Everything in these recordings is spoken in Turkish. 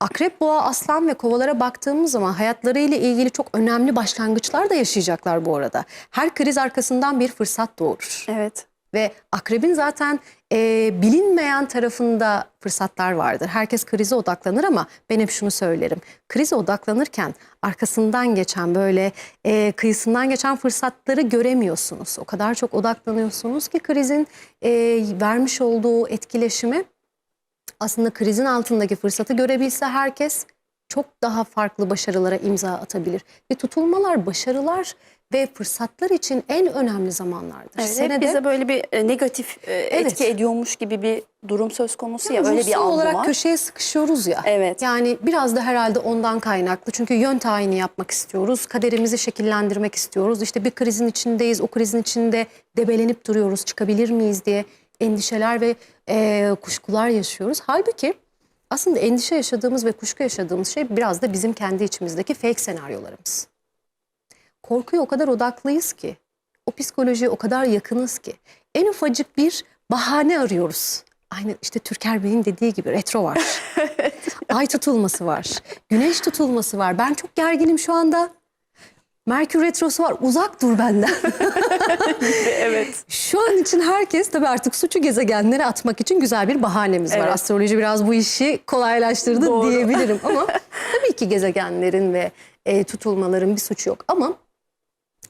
Akrep, boğa, aslan ve kovalara baktığımız zaman hayatlarıyla ilgili çok önemli başlangıçlar da yaşayacaklar bu arada. Her kriz arkasından bir fırsat doğurur. Evet. Ve akrebin zaten e, bilinmeyen tarafında fırsatlar vardır. Herkes krize odaklanır ama ben hep şunu söylerim. Krize odaklanırken arkasından geçen böyle e, kıyısından geçen fırsatları göremiyorsunuz. O kadar çok odaklanıyorsunuz ki krizin e, vermiş olduğu etkileşimi aslında krizin altındaki fırsatı görebilse herkes çok daha farklı başarılara imza atabilir. Ve tutulmalar, başarılar ve fırsatlar için en önemli zamanlardır. Evet, hep Senede bize böyle bir e, negatif e, etki ediyormuş gibi bir durum söz konusu ya. Öyle bir ruhsal algı olarak var. köşeye sıkışıyoruz ya. Evet. Yani biraz da herhalde ondan kaynaklı. Çünkü yön tayini yapmak istiyoruz. Kaderimizi şekillendirmek istiyoruz. İşte bir krizin içindeyiz. O krizin içinde debelenip duruyoruz. Çıkabilir miyiz diye endişeler ve e, kuşkular yaşıyoruz. Halbuki aslında endişe yaşadığımız ve kuşku yaşadığımız şey biraz da bizim kendi içimizdeki fake senaryolarımız. Korkuya o kadar odaklıyız ki, o psikolojiye o kadar yakınız ki en ufacık bir bahane arıyoruz. Aynı işte Türker Bey'in dediği gibi retro var. Ay tutulması var. Güneş tutulması var. Ben çok gerginim şu anda. Merkür retrosu var. Uzak dur benden. evet. Şu an için herkes tabii artık suçu gezegenlere atmak için güzel bir bahanemiz var. Evet. Astroloji biraz bu işi kolaylaştırdı Doğru. diyebilirim ama tabii ki gezegenlerin ve e, tutulmaların bir suçu yok ama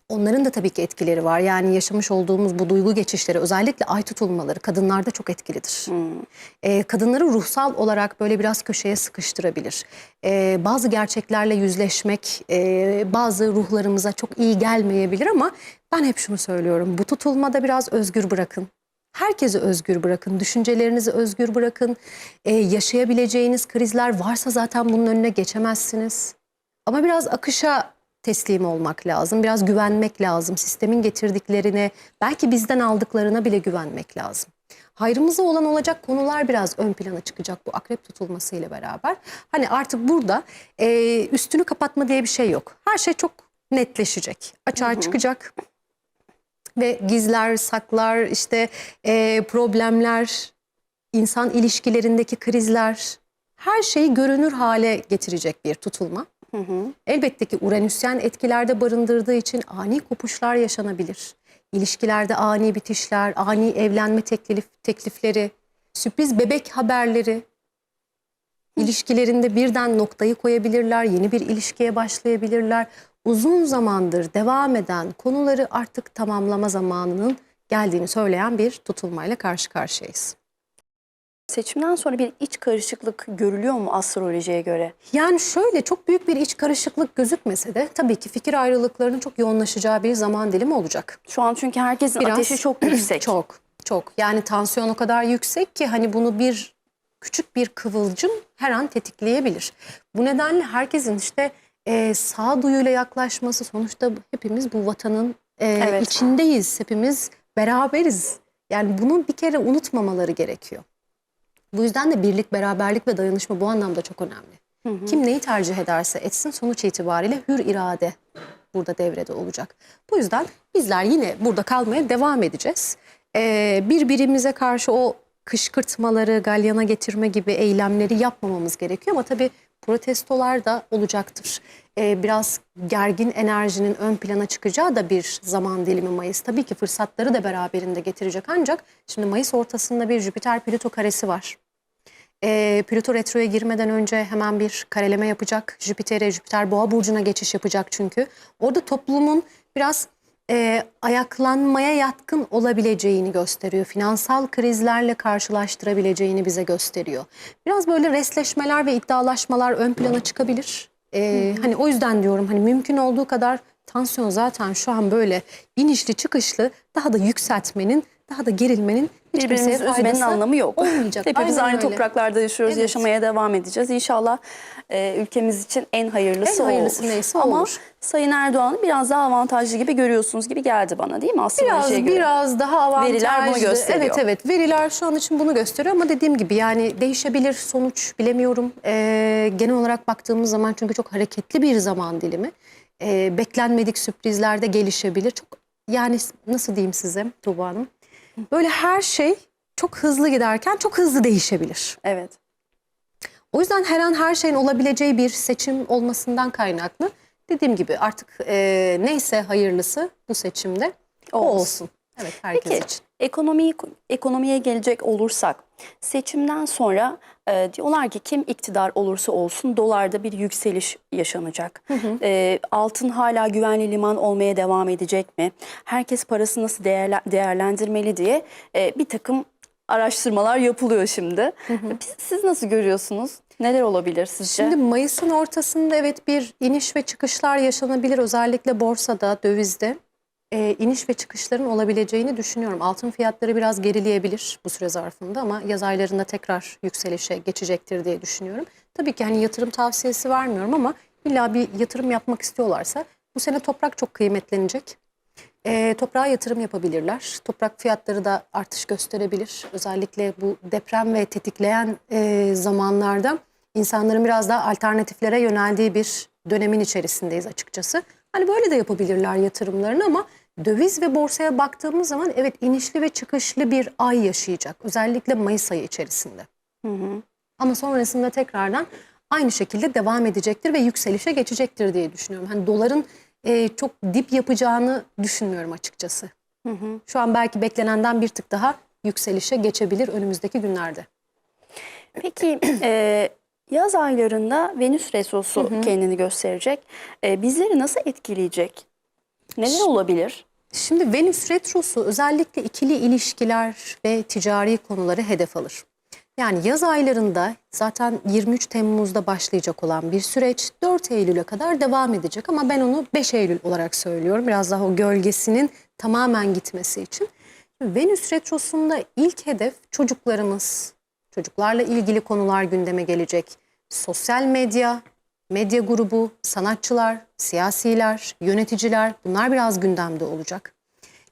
onların da tabii ki etkileri var. Yani yaşamış olduğumuz bu duygu geçişleri özellikle ay tutulmaları kadınlarda çok etkilidir. E, kadınları ruhsal olarak böyle biraz köşeye sıkıştırabilir. E, bazı gerçeklerle yüzleşmek e, bazı ruhlarımıza çok iyi gelmeyebilir ama ben hep şunu söylüyorum. Bu tutulmada biraz özgür bırakın. Herkesi özgür bırakın, düşüncelerinizi özgür bırakın. E, yaşayabileceğiniz krizler varsa zaten bunun önüne geçemezsiniz. Ama biraz akışa teslim olmak lazım. Biraz güvenmek lazım. Sistemin getirdiklerine, belki bizden aldıklarına bile güvenmek lazım. Hayrımıza olan olacak konular biraz ön plana çıkacak bu akrep tutulması ile beraber. Hani artık burada e, üstünü kapatma diye bir şey yok. Her şey çok netleşecek. Açığa çıkacak ve gizler, saklar, işte e, problemler, insan ilişkilerindeki krizler her şeyi görünür hale getirecek bir tutulma. Elbette ki Uranüsyen etkilerde barındırdığı için ani kopuşlar yaşanabilir. İlişkilerde ani bitişler, ani evlenme teklif, teklifleri, sürpriz bebek haberleri, ilişkilerinde birden noktayı koyabilirler, yeni bir ilişkiye başlayabilirler. Uzun zamandır devam eden konuları artık tamamlama zamanının geldiğini söyleyen bir tutulmayla karşı karşıyayız. Seçimden sonra bir iç karışıklık görülüyor mu astrolojiye göre? Yani şöyle çok büyük bir iç karışıklık gözükmese de tabii ki fikir ayrılıklarının çok yoğunlaşacağı bir zaman dilimi olacak. Şu an çünkü herkesin Biraz- ateşi çok yüksek. Çok çok yani tansiyon o kadar yüksek ki hani bunu bir küçük bir kıvılcım her an tetikleyebilir. Bu nedenle herkesin işte e, sağduyuyla yaklaşması sonuçta hepimiz bu vatanın e, Evet. içindeyiz. Hepimiz beraberiz. Yani bunu bir kere unutmamaları gerekiyor. Bu yüzden de birlik, beraberlik ve dayanışma bu anlamda çok önemli. Kim neyi tercih ederse etsin sonuç itibariyle hür irade burada devrede olacak. Bu yüzden bizler yine burada kalmaya devam edeceğiz. Ee, birbirimize karşı o kışkırtmaları, galyana getirme gibi eylemleri yapmamamız gerekiyor ama tabii protestolar da olacaktır. Ee, biraz gergin enerjinin ön plana çıkacağı da bir zaman dilimi Mayıs. Tabii ki fırsatları da beraberinde getirecek ancak şimdi Mayıs ortasında bir Jüpiter-Plüto karesi var. E, Plüto retroya girmeden önce hemen bir kareleme yapacak. Jüpiter'e, Jüpiter boğa burcuna geçiş yapacak çünkü. Orada toplumun biraz e, ayaklanmaya yatkın olabileceğini gösteriyor. Finansal krizlerle karşılaştırabileceğini bize gösteriyor. Biraz böyle resleşmeler ve iddialaşmalar ön plana çıkabilir. E, hani o yüzden diyorum hani mümkün olduğu kadar tansiyon zaten şu an böyle inişli çıkışlı daha da yükseltmenin, daha da gerilmenin Birbirimizi üzmenin anlamı yok. olmayacak. Hepimiz aynı öyle. topraklarda yaşıyoruz, Evet. yaşamaya devam edeceğiz. İnşallah e, ülkemiz için en hayırlısı, En hayırlısı olur. neyse Ama olur. Sayın Erdoğan'ı biraz daha avantajlı gibi görüyorsunuz gibi geldi bana değil mi astrolojiye Biraz göre? biraz daha avantajlı. Veriler bunu gösteriyor. Evet evet veriler şu an için bunu gösteriyor ama dediğim gibi yani değişebilir sonuç bilemiyorum. Ee, genel olarak baktığımız zaman çünkü çok hareketli bir zaman dilimi. Ee, beklenmedik sürprizler de gelişebilir. Çok yani nasıl diyeyim size Tuğba Hanım? Böyle her şey çok hızlı giderken çok hızlı değişebilir. Evet. O yüzden her an her şeyin olabileceği bir seçim olmasından kaynaklı. Dediğim gibi artık e, neyse hayırlısı bu seçimde o Olsun. olsun. Evet herkes Peki için. ekonomiyi, ekonomiye gelecek olursak seçimden sonra e, diyorlar ki kim iktidar olursa olsun dolarda bir yükseliş yaşanacak. E, altın hala güvenli liman olmaya devam edecek mi? Herkes parası nasıl değerle- değerlendirmeli diye e, bir takım araştırmalar yapılıyor şimdi. Siz, siz nasıl görüyorsunuz? Neler olabilir sizce? Şimdi Mayıs'ın ortasında evet bir iniş ve çıkışlar yaşanabilir. Özellikle borsada, dövizde e, iniş ve çıkışların olabileceğini düşünüyorum. Altın fiyatları biraz gerileyebilir bu süre zarfında ama yaz aylarında tekrar yükselişe geçecektir diye düşünüyorum. Tabii ki hani yatırım tavsiyesi vermiyorum ama illa bir yatırım yapmak istiyorlarsa bu sene toprak çok kıymetlenecek. E, toprağa yatırım yapabilirler. Toprak fiyatları da artış gösterebilir. Özellikle bu deprem ve tetikleyen e, zamanlarda insanların biraz daha alternatiflere yöneldiği bir dönemin içerisindeyiz açıkçası. Hani böyle de yapabilirler yatırımlarını ama döviz ve borsaya baktığımız zaman evet inişli ve çıkışlı bir ay yaşayacak. Özellikle Mayıs ayı içerisinde. Ama sonrasında tekrardan aynı şekilde devam edecektir ve yükselişe geçecektir diye düşünüyorum. Hani doların e, çok dip yapacağını düşünmüyorum açıkçası. Şu an belki beklenenden bir tık daha yükselişe geçebilir önümüzdeki günlerde. Peki e, yaz aylarında Venüs retrosu kendini gösterecek. E, bizleri nasıl etkileyecek? Neler olabilir? Şimdi Venüs retrosu özellikle ikili ilişkiler ve ticari konuları hedef alır. Yani yaz aylarında zaten 23 Temmuz'da başlayacak olan bir süreç 4 Eylül'e kadar devam edecek ama ben onu 5 Eylül olarak söylüyorum. Biraz daha o gölgesinin tamamen gitmesi için. Venüs retrosunda ilk hedef çocuklarımız. Çocuklarla ilgili konular gündeme gelecek. Sosyal medya, medya grubu, sanatçılar, siyasiler, yöneticiler bunlar biraz gündemde olacak.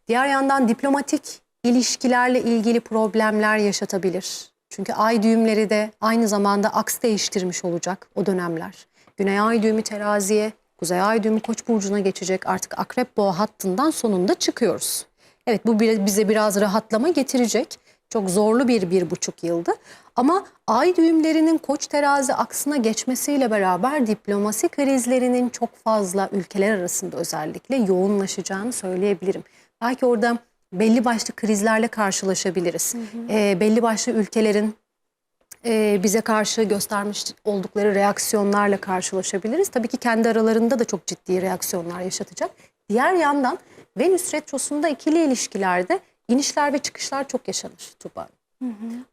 Diğer yandan diplomatik ilişkilerle ilgili problemler yaşatabilir. Çünkü ay düğümleri de aynı zamanda aks değiştirmiş olacak o dönemler. Güney ay düğümü teraziye, kuzey ay düğümü koç burcuna geçecek. Artık akrep boğa hattından sonunda çıkıyoruz. Evet bu bize biraz rahatlama getirecek. Çok zorlu bir bir buçuk yıldı. Ama ay düğümlerinin koç terazi aksına geçmesiyle beraber diplomasi krizlerinin çok fazla ülkeler arasında özellikle yoğunlaşacağını söyleyebilirim. Belki orada belli başlı krizlerle karşılaşabiliriz. Ee, belli başlı ülkelerin e, bize karşı göstermiş oldukları reaksiyonlarla karşılaşabiliriz. Tabii ki kendi aralarında da çok ciddi reaksiyonlar yaşatacak. Diğer yandan Venüs retrosunda ikili ilişkilerde inişler ve çıkışlar çok yaşanır Tuba.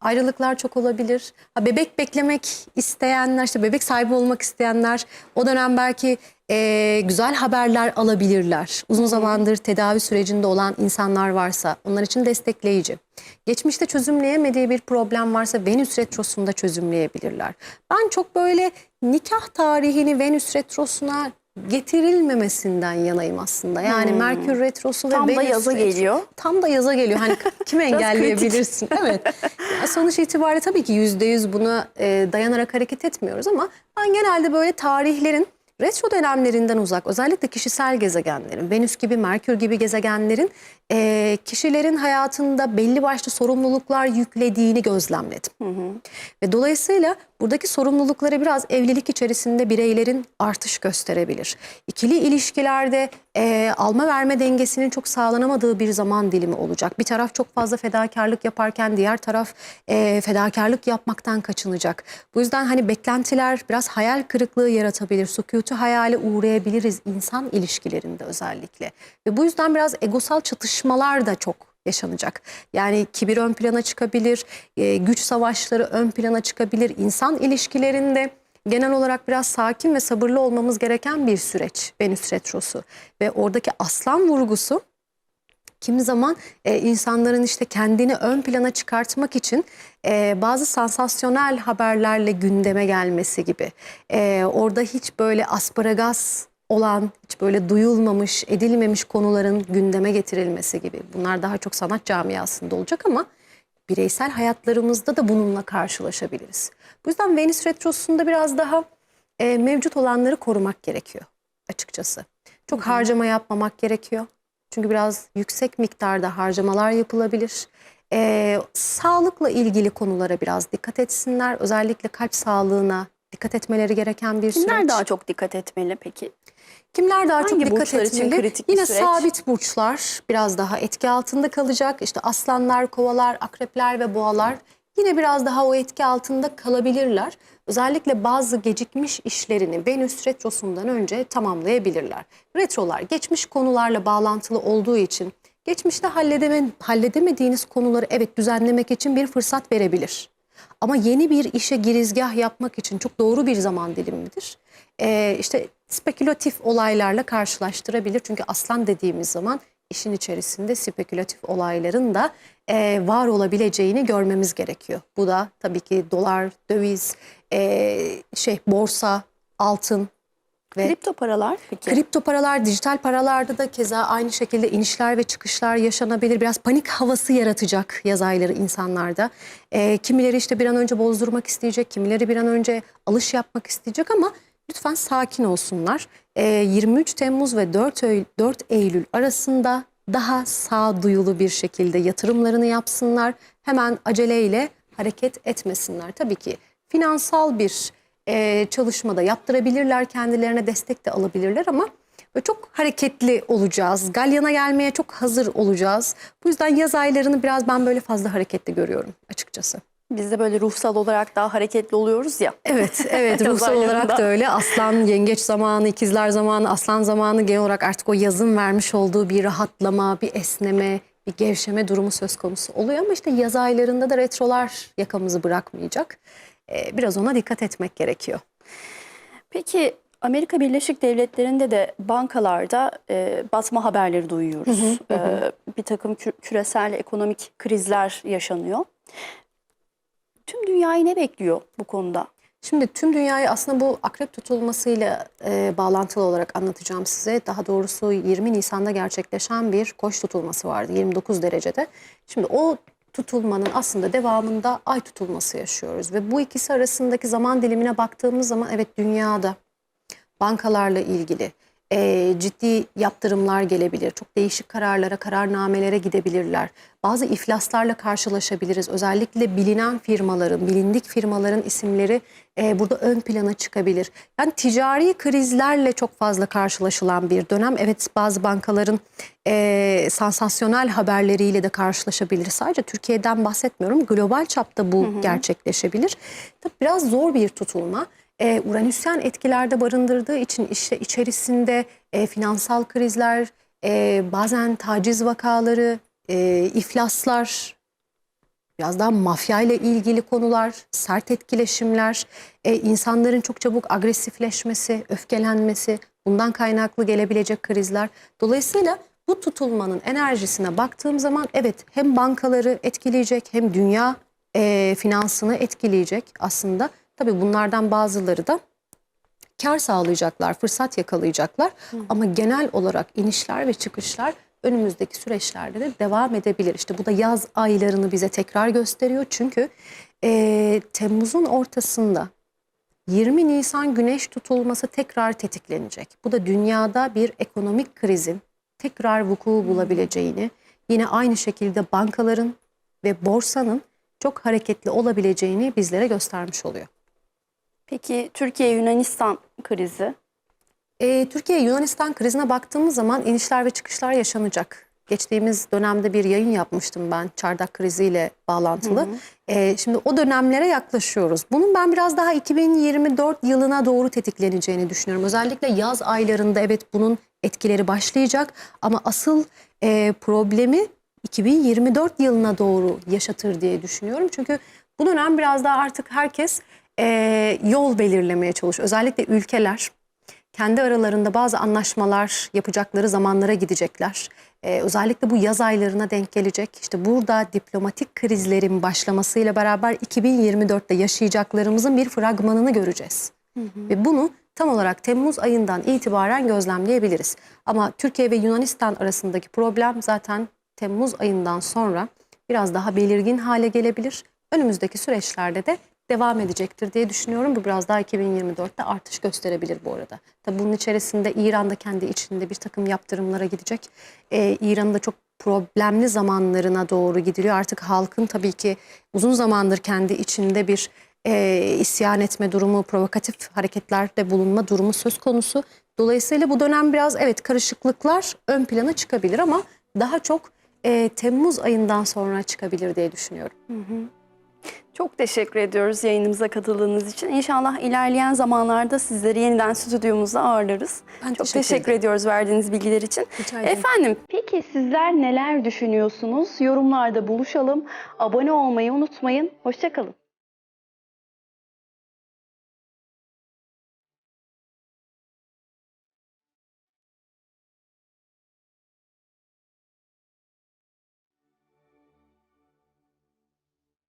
Ayrılıklar çok olabilir. Ha, bebek beklemek isteyenler, işte bebek sahibi olmak isteyenler o dönem belki e, güzel haberler alabilirler. Uzun zamandır tedavi sürecinde olan insanlar varsa onlar için destekleyici. Geçmişte çözümleyemediği bir problem varsa Venüs retrosunda çözümleyebilirler. Ben çok böyle nikah tarihini Venüs retrosuna getirilmemesinden yanayım aslında. Yani Merkür retrosu ve Tam da yaza retro- geliyor. Tam da yaza geliyor. Hani kimi engelleyebilirsin? Evet. Ya sonuç itibariyle tabii ki yüzde yüz buna e, dayanarak hareket etmiyoruz ama ben genelde böyle tarihlerin retro dönemlerinden uzak özellikle kişisel gezegenlerin, Venüs gibi, Merkür gibi gezegenlerin e, kişilerin hayatında belli başlı sorumluluklar yüklediğini gözlemledim. Ve dolayısıyla buradaki sorumlulukları biraz evlilik içerisinde bireylerin artış gösterebilir. İkili ilişkilerde e, alma verme dengesinin çok sağlanamadığı bir zaman dilimi olacak. Bir taraf çok fazla fedakarlık yaparken diğer taraf e, fedakarlık yapmaktan kaçınacak. Bu yüzden hani beklentiler biraz hayal kırıklığı yaratabilir. Sükutu hayale uğrayabiliriz insan ilişkilerinde özellikle. Ve bu yüzden biraz egosal çatışmalar da çok yaşanacak. Yani kibir ön plana çıkabilir, e, güç savaşları ön plana çıkabilir. İnsan ilişkilerinde genel olarak biraz sakin ve sabırlı olmamız gereken bir süreç Venüs retrosu. Ve oradaki aslan vurgusu kimi zaman e, insanların işte kendini ön plana çıkartmak için e, bazı sansasyonel haberlerle gündeme gelmesi gibi. E, orada hiç böyle asparagas olan, hiç böyle duyulmamış, edilmemiş konuların gündeme getirilmesi gibi. Bunlar daha çok sanat camiasında olacak ama bireysel hayatlarımızda da bununla karşılaşabiliriz. Bu yüzden Venüs Retrosu'nda biraz daha e, mevcut olanları korumak gerekiyor açıkçası. Çok harcama yapmamak gerekiyor. Çünkü biraz yüksek miktarda harcamalar yapılabilir. E, sağlıkla ilgili konulara biraz dikkat etsinler. Özellikle kalp sağlığına dikkat etmeleri gereken bir Kimler süreç. daha çok dikkat etmeli peki? Kimler daha çok Hangi dikkat burçlar için etmeli? kritik Yine süreç? sabit burçlar biraz daha etki altında kalacak. İşte aslanlar, kovalar, akrepler ve boğalar yine biraz daha o etki altında kalabilirler. Özellikle bazı gecikmiş işlerini Venüs retrosundan önce tamamlayabilirler. Retrolar geçmiş konularla bağlantılı olduğu için geçmişte halledeme, halledemediğiniz konuları evet düzenlemek için bir fırsat verebilir. Ama yeni bir işe girizgah yapmak için çok doğru bir zaman dilimidir. Ee, işte spekülatif olaylarla karşılaştırabilir. Çünkü aslan dediğimiz zaman işin içerisinde spekülatif olayların da e, var olabileceğini görmemiz gerekiyor. Bu da tabii ki dolar, döviz, e, şey borsa, altın ve Kripto paralar peki? Kripto paralar, dijital paralarda da keza aynı şekilde inişler ve çıkışlar yaşanabilir. Biraz panik havası yaratacak yaz ayları insanlarda. Ee, kimileri işte bir an önce bozdurmak isteyecek, kimileri bir an önce alış yapmak isteyecek ama lütfen sakin olsunlar. Ee, 23 Temmuz ve 4, Eylül, 4 Eylül arasında daha sağduyulu bir şekilde yatırımlarını yapsınlar. Hemen aceleyle hareket etmesinler. Tabii ki finansal bir e, çalışmada yaptırabilirler, kendilerine destek de alabilirler ama çok hareketli olacağız. Galyana gelmeye çok hazır olacağız. Bu yüzden yaz aylarını biraz ben böyle fazla hareketli görüyorum açıkçası. Biz de böyle ruhsal olarak daha hareketli oluyoruz ya. Evet, evet ruhsal olarak da öyle. Aslan, yengeç zamanı, ikizler zamanı, aslan zamanı genel olarak artık o yazın vermiş olduğu bir rahatlama, bir esneme, bir gevşeme durumu söz konusu oluyor. Ama işte yaz aylarında da retrolar yakamızı bırakmayacak. Ee, biraz ona dikkat etmek gerekiyor. Peki Amerika Birleşik Devletleri'nde de bankalarda e, batma haberleri duyuyoruz. E, bir takım kü- küresel ekonomik krizler yaşanıyor. Tüm dünyayı ne bekliyor bu konuda? Şimdi tüm dünyayı aslında bu akrep tutulmasıyla e, bağlantılı olarak anlatacağım size. Daha doğrusu 20 Nisan'da gerçekleşen bir koç tutulması vardı 29 derecede. Şimdi o tutulmanın aslında devamında ay tutulması yaşıyoruz. Ve bu ikisi arasındaki zaman dilimine baktığımız zaman evet dünyada bankalarla ilgili e, ciddi yaptırımlar gelebilir. Çok değişik kararlara, kararnamelere gidebilirler. Bazı iflaslarla karşılaşabiliriz. Özellikle bilinen firmaların, bilindik firmaların isimleri e, burada ön plana çıkabilir. Yani ticari krizlerle çok fazla karşılaşılan bir dönem. Evet bazı bankaların e, sansasyonel haberleriyle de karşılaşabilir. Sadece Türkiye'den bahsetmiyorum. Global çapta bu gerçekleşebilir. Tabii biraz zor bir tutulma e, Uranüsyen etkilerde barındırdığı için işte içerisinde e, finansal krizler, e, bazen taciz vakaları, e, iflaslar, biraz daha mafya ile ilgili konular, sert etkileşimler, e, insanların çok çabuk agresifleşmesi, öfkelenmesi, bundan kaynaklı gelebilecek krizler. Dolayısıyla bu tutulmanın enerjisine baktığım zaman evet hem bankaları etkileyecek hem dünya e, finansını etkileyecek aslında. Tabii bunlardan bazıları da kar sağlayacaklar, fırsat yakalayacaklar. Ama genel olarak inişler ve çıkışlar önümüzdeki süreçlerde de devam edebilir. İşte bu da yaz aylarını bize tekrar gösteriyor. Çünkü e, Temmuz'un ortasında 20 Nisan güneş tutulması tekrar tetiklenecek. Bu da dünyada bir ekonomik krizin tekrar vuku bulabileceğini, yine aynı şekilde bankaların ve borsanın çok hareketli olabileceğini bizlere göstermiş oluyor. Peki Türkiye-Yunanistan krizi? E, Türkiye-Yunanistan krizine baktığımız zaman inişler ve çıkışlar yaşanacak. Geçtiğimiz dönemde bir yayın yapmıştım ben çardak kriziyle bağlantılı. E, şimdi o dönemlere yaklaşıyoruz. Bunun ben biraz daha 2024 yılına doğru tetikleneceğini düşünüyorum. Özellikle yaz aylarında evet bunun etkileri başlayacak ama asıl e, problemi 2024 yılına doğru yaşatır diye düşünüyorum. Çünkü bu dönem biraz daha artık herkes e, yol belirlemeye çalışıyor. Özellikle ülkeler kendi aralarında bazı anlaşmalar yapacakları zamanlara gidecekler. Ee, özellikle bu yaz aylarına denk gelecek. İşte burada diplomatik krizlerin başlamasıyla beraber 2024'te yaşayacaklarımızın bir fragmanını göreceğiz. Ve bunu tam olarak Temmuz ayından itibaren gözlemleyebiliriz. Ama Türkiye ve Yunanistan arasındaki problem zaten Temmuz ayından sonra biraz daha belirgin hale gelebilir. Önümüzdeki süreçlerde de devam edecektir diye düşünüyorum. Bu biraz daha 2024'te artış gösterebilir bu arada. Tabii bunun içerisinde İran da kendi içinde bir takım yaptırımlara gidecek. Ee, İran'ı da çok problemli zamanlarına doğru gidiliyor. Artık halkın tabii ki uzun zamandır kendi içinde bir e, isyan etme durumu, provokatif hareketlerde bulunma durumu söz konusu. Dolayısıyla bu dönem biraz evet karışıklıklar ön plana çıkabilir ama daha çok e, Temmuz ayından sonra çıkabilir diye düşünüyorum. Çok teşekkür ediyoruz yayınımıza katıldığınız için. İnşallah ilerleyen zamanlarda sizleri yeniden stüdyomuzda ağırlarız. Ben Çok teşekkür teşekkür, ediyoruz verdiğiniz bilgiler için. Efendim, peki sizler neler düşünüyorsunuz? Yorumlarda buluşalım. Abone olmayı unutmayın. Hoşçakalın.